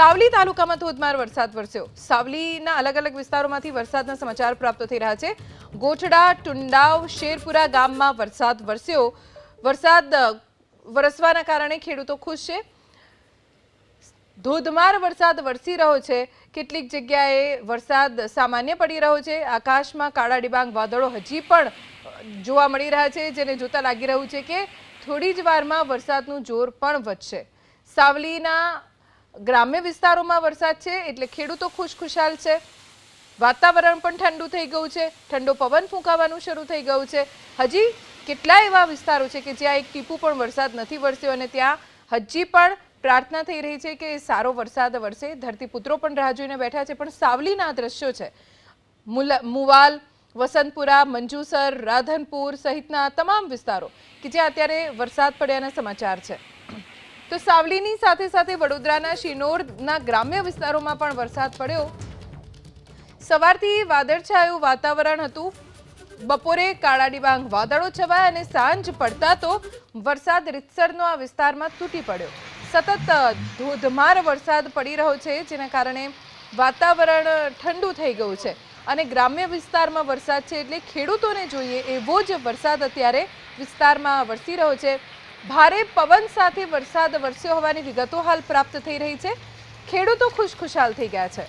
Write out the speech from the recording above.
સાવલી તાલુકામાં ધોધમાર વરસાદ વરસ્યો. સાવલીના અલગ અલગ વિસ્તારોમાંથી વરસાદના સમાચાર પ્રાપ્ત થઈ રહ્યા છે. ગોઠડા, ટુંડાવ, શેરપુરા ગામમાં વરસાદ વરસ્યો. વરસાદ વરસવાના કારણે ખેડૂતો ખુશ છે. ધોધમાર વરસાદ વરસી રહ્યો છે. કેટલીક જગ્યાએ વરસાદ સામાન્ય પડી રહ્યો છે. આકાશમાં કાળા ડિબાંગ વાદળો હજી પણ જોવા મળી રહ્યા છે, જેને જોતા લાગી રહ્યું છે કે થોડી જ વારમાં વરસાદનું જોર પણ વધશે. સાવલીના ગ્રામ્ય વિસ્તારોમાં વરસાદ છે, એટલે ખેડૂતો ખુશખુશાલ છે. વાતાવરણ પણ ઠંડુ થઈ ગયું છે. ઠંડો પવન ફૂંકાવાનું શરૂ થઈ ગયું છે. હજી કેટલા એવા વિસ્તારો છે કે જ્યાં એક ટીપું પણ વરસાદ નથી વરસ્યો અને ત્યાં હજી પણ પ્રાર્થના થઈ રહી છે કે સારો વરસાદ વરસે. ધરતીપુત્રો પણ રાહ જોઈને બેઠા છે, પણ સાવલીના દ્રશ્યો છે. મુવાલ, વસંતપુરા, મંજુસર, રાધનપુર સહિતના તમામ વિસ્તારો કે જ્યાં અત્યારે વરસાદ પડ્યાના સમાચાર છે. તો સાવલીની સાથે સાથે વડોદરાના શિનોરના ગ્રામ્ય વિસ્તારોમાં પણ વરસાદ પડ્યો. સવારથી વાદળછાયું વાતાવરણ હતું. બપોરે કાળા ડિબાંગ વાદળો છવાયા અને સાંજ પડતા તો વરસાદ રીતસરનો આ વિસ્તારમાં તૂટી પડ્યો. સતત ધોધમાર વરસાદ પડી રહ્યો છે, જેના કારણે વાતાવરણ ઠંડુ થઈ ગયું છે. અને ગ્રામ્ય વિસ્તારમાં વરસાદ છે એટલે ખેડૂતોને જોઈએ એવો જ વરસાદ અત્યારે વિસ્તારમાં વરસી રહ્યો છે. ભારે પવન સાથે વરસાદ વરસ્યો હોવાની વિગતો હાલ પ્રાપ્ત થઈ રહી છે. ખેડૂતો ખુશખુશાલ થઈ ગયા છે.